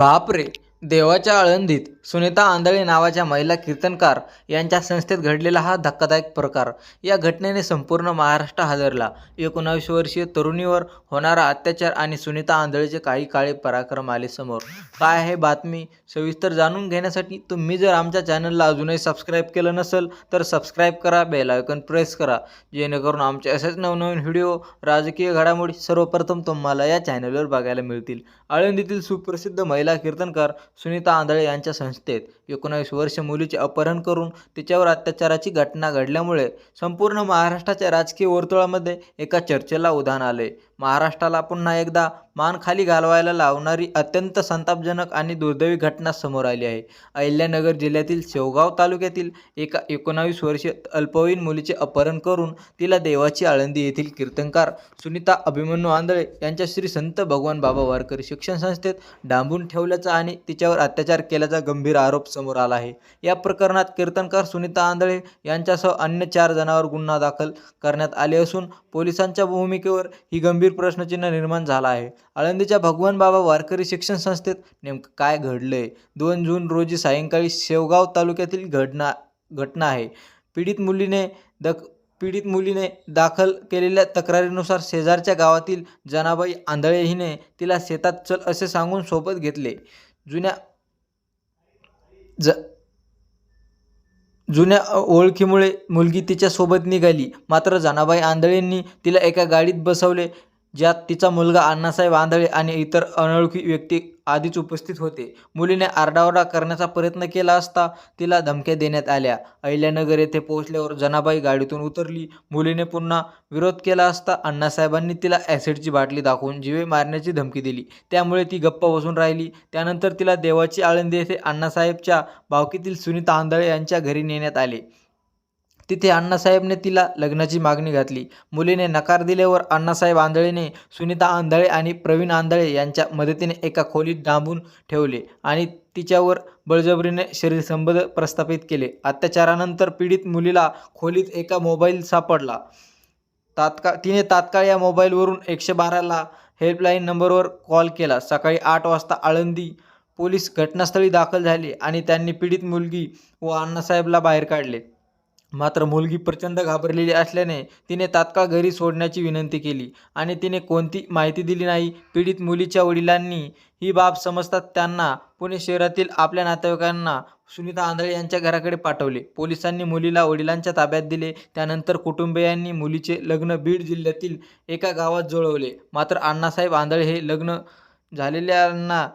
बापरे देवाच्या आळंदीत सुनीता आंधळे नावाच्या महिला कीर्तनकार यांच्या संस्थेत घडलेला हा धक्कादायक प्रकार. या घटनेने संपूर्ण महाराष्ट्र हादरला. एकोणावीस वर्षीय तरुणीवर होणारा अत्याचार आणि सुनीता आंधळेचे काही काळे पराक्रम आले समोर. काय आहे बातमी? सविस्तर जाणून घेण्यासाठी तुम्ही जर आमच्या चॅनलला अजूनही सबस्क्राईब केलं नसेल तर सबस्क्राईब करा बेल आयकॉन प्रेस करा. जेणेकरून आमचे असेच नवनवीन व्हिडिओ राजकीय घडामोडी सर्वप्रथम तुम्हाला या चॅनलवर बघायला मिळतील. आळंदीतील सुप्रसिद्ध महिला कीर्तनकार सुनीता आंधळे यांच्या संस्थेत. एकोणावीस वर्ष मुलीचे अपहरण करून तिच्यावर अत्याचाराची घटना घडल्यामुळे संपूर्ण महाराष्ट्राच्या राजकीय वर्तुळामध्ये एका चर्चेला उधाण आले. महाराष्ट्राला पुन्हा एकदा मान खाली घालवायला लावणारी अत्यंत संतापजनक आणि दुर्दैवी घटना समोर आली आहे. अहिल्यानगर जिल्ह्यातील शेवगाव तालुक्यातील एका एकोणावीस वर्षीय अल्पवयीन मुलीचे अपहरण करून तिला देवाची आळंदी येथील कीर्तनकार सुनीता अभिमन्यू आंधळे यांच्या श्री संत भगवान बाबा वारकरी शिक्षण संस्थेत डांबून ठेवल्याचा आणि तिच्यावर अत्याचार केल्याचा गंभीर आरोप समोर आला आहे. या प्रकरणात कीर्तनकार सुनीता आंधळे यांच्यासह अन्य चार जणांवर गुन्हा दाखल करण्यात आले असून पोलिसांच्या भूमिकेवर ही गंभीर प्रश्नचिन्ह निर्माण झाला आहे. आळंदीच्या भगवान बाबा वारकरी शिक्षण संस्थेत नेमकं काय घडलंय? दोन जून रोजी सायंकाळी शेवगाव तालुक्यातील घटना घटना आहे. पीडित मुलीने दख पीडित मुलीने दाखल केलेल्या तक्रारीनुसार शेजारच्या गावातील जनाबाई आंधळे हिने तिला शेतात चल असे सांगून सोबत घेतले. जुन्या ज जुन्या ओळखीमुळे मुलगी तिच्यासोबत निघाली. मात्र जनाबाई आंधळेंनी तिला एका गाडीत बसवले. ज्यात तिचा मुलगा अण्णासाहेब आंधळे आणि इतर अनोळखी व्यक्ती आधीच उपस्थित होते. मुलीने आरडाओरडा करण्याचा प्रयत्न केला असता तिला धमक्या देण्यात आल्या. अहिल्यानगर येथे पोहोचल्यावर जनाबाई गाडीतून उतरली. मुलीने पुन्हा विरोध केला असता अण्णासाहेबांनी तिला ॲसिडची बाटली दाखवून जीवे मारण्याची धमकी दिली. त्यामुळे ती गप्प बसून राहिली. त्यानंतर तिला देवाची आळंदी येथे अण्णासाहेबच्या भावकीतील सुनीता आंधळे यांच्या घरी नेण्यात आले. तिथे अण्णासाहेबने तिला लग्नाची मागणी घातली. मुलीने नकार दिल्यावर अण्णासाहेब आंधळेने सुनीता आंधळे आणि प्रवीण आंधळे यांच्या मदतीने एका खोलीत डांबून ठेवले आणि तिच्यावर बळजबरीने शरीर संबंध प्रस्थापित केले. अत्याचारानंतर पीडित मुलीला खोलीत एका मोबाईल सापडला. तात्काळ तिने तात्काळ या मोबाईलवरून एकशे बाराला हेल्पलाईन नंबरवर कॉल केला. सकाळी आठ वाजता आळंदी पोलीस घटनास्थळी दाखल झाले आणि त्यांनी पीडित मुलगी व अण्णासाहेबला बाहेर काढले. मात्र मुलगी प्रचंड घाबरलेली असल्याने तिने तात्काळ घरी सोडण्याची विनंती केली आणि तिने कोणती माहिती दिली नाही पीडित मुलीच्या वडिलांनी ही बाब समजतात त्यांना पुणे शहरातील आपल्या नातेवाईकांना सुनीता आंधळे यांच्या घराकडे पाठवले. पोलिसांनी मुलीला वडिलांच्या ताब्यात दिले त्यानंतर कुटुंबियांनी मुलीचे लग्न बीड जिल्ह्यातील एका गावात जुळवले. मात्र अण्णासाहेब आंधळे हे लग्न झालेल्यांना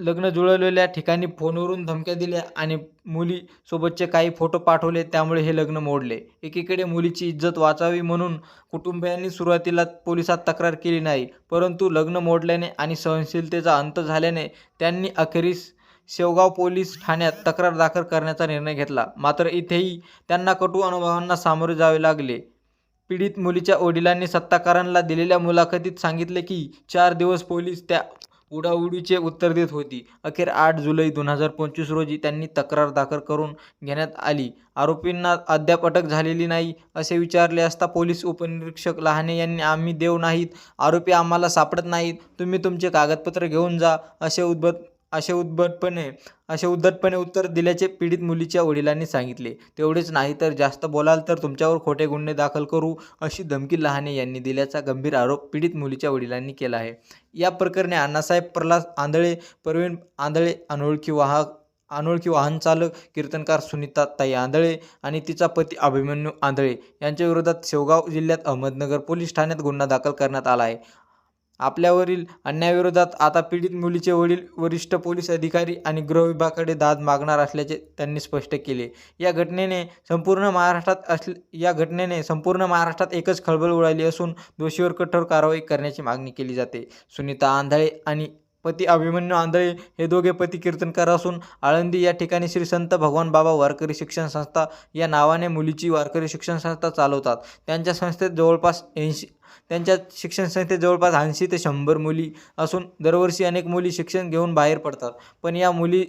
लग्न जुळवलेल्या ठिकाणी फोनवरून धमक्या दिल्या आणि मुलीसोबतचे काही फोटो पाठवले त्यामुळे हे लग्न मोडले. एकीकडे मुलीची इज्जत वाचावी म्हणून कुटुंबियांनी सुरुवातीला पोलिसात तक्रार केली नाही परंतु लग्न मोडल्याने आणि सहनशीलतेचा अंत झाल्याने त्यांनी अखेरीस शेवगाव पोलीस ठाण्यात तक्रार दाखल करण्याचा निर्णय घेतला. मात्र इथेही त्यांना कटू अनुभवांना सामोरे जावे लागले. पीडित मुलीच्या वडिलांनी सत्ताकारांना दिलेल्या मुलाखतीत सांगितले की चार दिवस पोलीस त्या उडाउडीचे उत्तर देत होती. अखेर आठ जुलै दोन हजार पंचवीस रोजी त्यांनी तक्रार दाखल करून घेण्यात आली. आरोपींना अद्याप अटक झालेली नाही असे विचारले असता पोलीस उपनिरीक्षक लहाने यांनी आम्ही देव नाहीत आरोपी आम्हाला सापडत नाहीत तुम्ही तुमचे कागदपत्र घेऊन जा असे उद्बत असे उद्भटपणे असे उद्धटपणे उत्तर दिल्याचे पीडित मुलीच्या वडिलांनी सांगितले. तेवढेच नाही तर जास्त बोलाल तर तुमच्यावर खोटे गुन्हे दाखल करू अशी धमकी लहाने यांनी दिल्याचा गंभीर आरोप पीडित मुलीच्या वडिलांनी केला आहे. या प्रकरणी अण्णासाहेब प्रल्हाद आंधळे प्रवीण आंधळे अनोळखी वाहक अनोळखी वाहन चालक कीर्तनकार सुनीता ताई आंधळे आणि तिचा पती अभिमन्यू आंधळे यांच्या विरोधात शेवगाव जिल्ह्यात अहमदनगर पोलीस ठाण्यात गुन्हा दाखल करण्यात आला आहे. आपल्यावरील अन्यायाविरोधात आता पीडित मुलीचे वडील वरिष्ठ पोलीस अधिकारी आणि गृह विभागाकडे दाद मागणार असल्याचे त्यांनी स्पष्ट केले. या घटनेने संपूर्ण महाराष्ट्रात असले या घटनेने संपूर्ण महाराष्ट्रात एकच खळबळ उडाली असून दोषीवर कठोर कारवाई करण्याची मागणी केली जाते. सुनीता आंधळे आणि पती अभिमन्यू आंधळे हे दोघे पती कीर्तनकार असून आळंदी या ठिकाणी श्री संत भगवान बाबा वारकरी शिक्षण संस्था या नावाने मुलीची वारकरी शिक्षण संस्था चालवतात. त्यांच्या संस्थेत जवळपास ऐंशी त्यांच्या शिक्षण संस्थेत जवळपास ऐंशी ते शंभर मुली असून दरवर्षी अनेक मुली शिक्षण घेऊन बाहेर पडतात. पण या मुली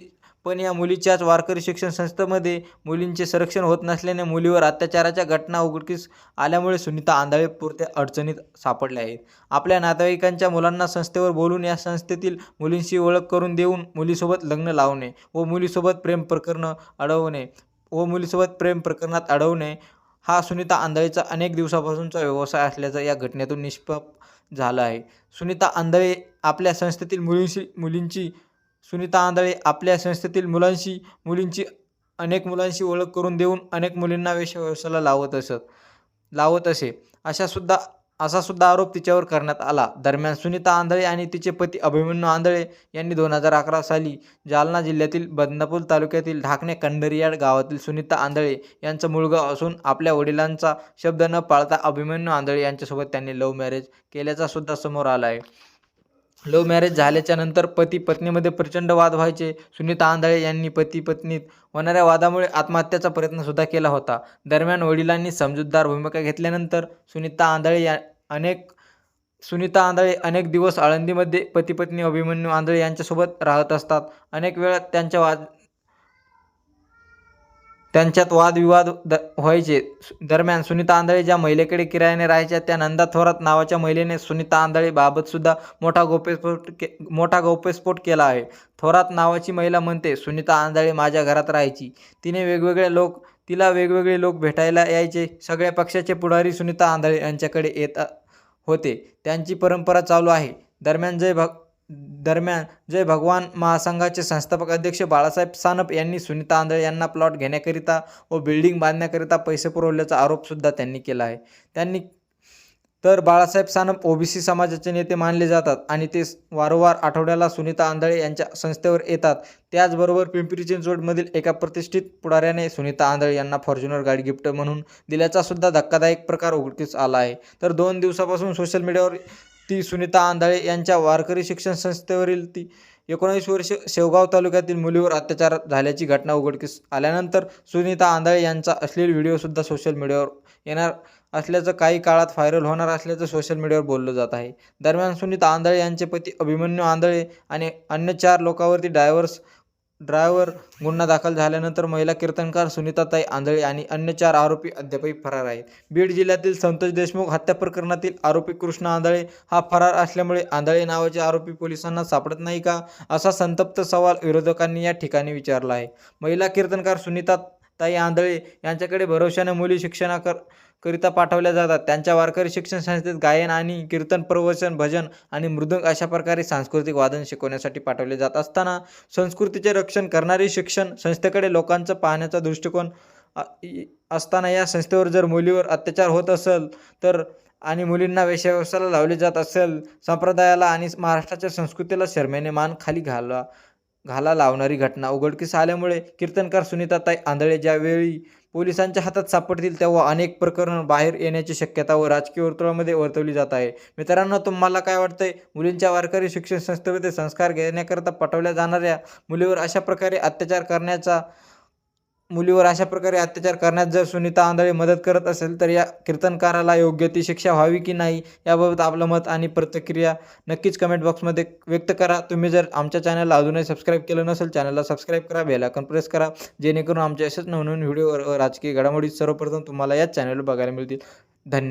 पण या मुलीच्याच वारकरी शिक्षण संस्थेमध्ये मुलींचे संरक्षण होत नसल्याने मुलीवर अत्याचाराच्या घटना उघडकीस आल्यामुळे सुनीता आंधळे पुरत्या अडचणीत सापडल्या आहेत. आपल्या नातेवाईकांच्या मुलांना संस्थेवर बोलून या संस्थेतील मुलींशी ओळख करून देऊन मुलीसोबत लग्न लावणे व मुलीसोबत प्रेम प्रकरणं अडवणे व मुलीसोबत प्रेम प्रकरणात अडवणे हा सुनीता आंधळेचा अनेक दिवसापासूनचा व्यवसाय असल्याचा या घटनेतून निष्पप झालं आहे. सुनीता आंधळे आपल्या संस्थेतील मुलींशी मुलींची सुनीता आंधळे आपल्या संस्थेतील मुलांशी मुलींची अनेक मुलांशी ओळख करून देऊन अनेक मुलींना वेश लावत असत लावत असे. अशासुद्धा असासुद्धा असा सुद्धा आरोप तिच्यावर करण्यात आला. दरम्यान सुनीता आंधळे आणि तिचे पती अभिमन्यू आंधळे यांनी दोन हजार अकरा साली जालना जिल्ह्यातील बदनापूर तालुक्यातील ढाकणे कंडरियाड गावातील सुनीता आंधळे यांचा मुलगा असून आपल्या वडिलांचा शब्द न पाळता अभिमन्यू आंधळे यांच्यासोबत त्यांनी लव्ह मॅरेज केल्याचा सुद्धा समोर आला आहे लव्ह मॅरेज झाल्याच्यानंतर पती पत्नीमध्ये प्रचंड वाद व्हायचे. सुनीता आंधळे यांनी पती पत्नीत होणाऱ्या वादामुळे आत्महत्याचा प्रयत्नसुद्धा केला होता. दरम्यान वडिलांनी समजूतदार भूमिका घेतल्यानंतर सुनीता आंधळे या अनेक सुनीता आंधळे अनेक दिवस आळंदीमध्ये पती पत्नी अभिमन्यू आंधळे यांच्यासोबत राहत असतात. अनेक वेळा त्यांच्या वाद त्यांच्यात वादविवाद द व्हायचे. सु- दरम्यान सुनीता आंधळे ज्या महिलेकडे किरायाने राहायच्या त्या नंदा थोरात नावाच्या महिलेने सुनीता आंधळेबाबतसुद्धा मोठा गौप्यस्फोट के मोठा गौप्यस्फोट केला आहे. थोरात नावाची महिला म्हणते सुनीता आंधळे माझ्या घरात राहायची. तिने वेगवेगळे लोक तिला वेगवेगळे लोक भेटायला यायचे. सगळ्या पक्षाचे पुढारी सुनीता आंधळे यांच्याकडे येत होते. त्यांची परंपरा चालू आहे. दरम्यान जय भग दरम्यान जय भगवान महासंघाचे संस्थापक अध्यक्ष बाळासाहेब सानप यांनी सुनीता आंधळे यांना प्लॉट घेण्याकरिता व बिल्डिंग बांधण्याकरिता पैसे पुरवल्याचा आरोपसुद्धा त्यांनी केला आहे. त्यांनी तर बाळासाहेब सानप ओबीसी समाजाचे नेते मानले जातात आणि ते वारंवार आठवड्याला सुनीता आंधळे यांच्या संस्थेवर येतात. त्याचबरोबर पिंपरी चिंचवडमधील एका प्रतिष्ठित पुढाऱ्याने सुनीता आंधळे यांना फॉर्च्युनर गाडी गिफ्ट म्हणून दिल्याचा सुद्धा धक्कादायक प्रकार उघडकीस आला आहे. तर दोन दिवसापासून सोशल मीडियावर ती सुनीता आंधळे यांच्या वारकरी शिक्षण संस्थेवरील ती एकोणीस वर्ष शेवगाव तालुक्यातील मुलीवर अत्याचार झाल्याची घटना उघडकीस आल्यानंतर सुनीता आंधळे यांचा अश्लील व्हिडिओसुद्धा सोशल मीडियावर येणार असल्याचं काही काळात व्हायरल होणार असल्याचं सोशल मीडियावर बोललं जात आहे. दरम्यान सुनीता आंधळे यांचे पती अभिमन्यू आंधळे आणि अन्य चार लोकांवरती डायव्हर्स ड्रायव्हर गुन्हा दाखल झाल्यानंतर महिला कीर्तनकार सुनीताताई आंधळे आणि अन्य चार आरोपी अद्यापही फरार आहेत. बीड जिल्ह्यातील संतोष देशमुख हत्या प्रकरणातील आरोपी कृष्ण आंधळे हा फरार असल्यामुळे आंधळे नावाचे आरोपी पोलिसांना सापडत नाही का? असा संतप्त सवाल विरोधकांनी या ठिकाणी विचारला आहे. महिला कीर्तनकार सुनीता ताई आंधळे यांच्याकडे भरोशाने मुली शिक्षणाकर करिता पाठवल्या जातात. त्यांच्या वारकरी शिक्षण संस्थेत गायन आणि कीर्तन प्रवचन भजन आणि मृदंग अशा प्रकारे सांस्कृतिक वादन शिकवण्यासाठी पाठवले जात असताना संस्कृतीचे रक्षण करणारी शिक्षण संस्थेकडे लोकांचा पाहण्याचा दृष्टिकोन असताना या संस्थेवर जर मुलीवर अत्याचार होत असेल तर आणि मुलींना वेशव्यवसायाला लावले जात असेल संप्रदायाला आणि महाराष्ट्राच्या संस्कृतीला शर्मेने मान खाली घाला घाला लावणारी घटना उघडकीस आल्यामुळे कीर्तनकार सुनीताताई आंधळे ज्यावेळी पोलिसांच्या हातात सापडतील तेव्हा अनेक प्रकरण बाहेर येण्याची शक्यता व राजकीय वर्तुळामध्ये वर्तवली जात आहे. मित्रांनो तुम्हाला काय वाटतंय? मुलींच्या वारकरी शिक्षण संस्थेमध्ये संस्कार घेण्याकरता पटवल्या जाणाऱ्या मुलीवर अशा प्रकारे अत्याचार करण्याचा मुलीवर अशा प्रकारे अत्याचार करण्यात जर सुनीता आंधळे मदत करत असेल तर या कीर्तनकाराला योग्य ती शिक्षा व्हावी की नाही याबाबत आपलं मत आणि प्रतिक्रिया नक्कीच कमेंट बॉक्समध्ये व्यक्त करा. तुम्ही जर आमच्या चॅनलला अजूनही सबस्क्राईब केलं नसेल चॅनलला सबस्क्राईब करा बेल आयकॉन प्रेस करा जेणेकरून आमचे असेच नवनवीन व्हिडिओ राजकीय घडामोडी सर्वप्रथम तुम्हाला याच चॅनलवर बघायला मिळतील. धन्यवाद.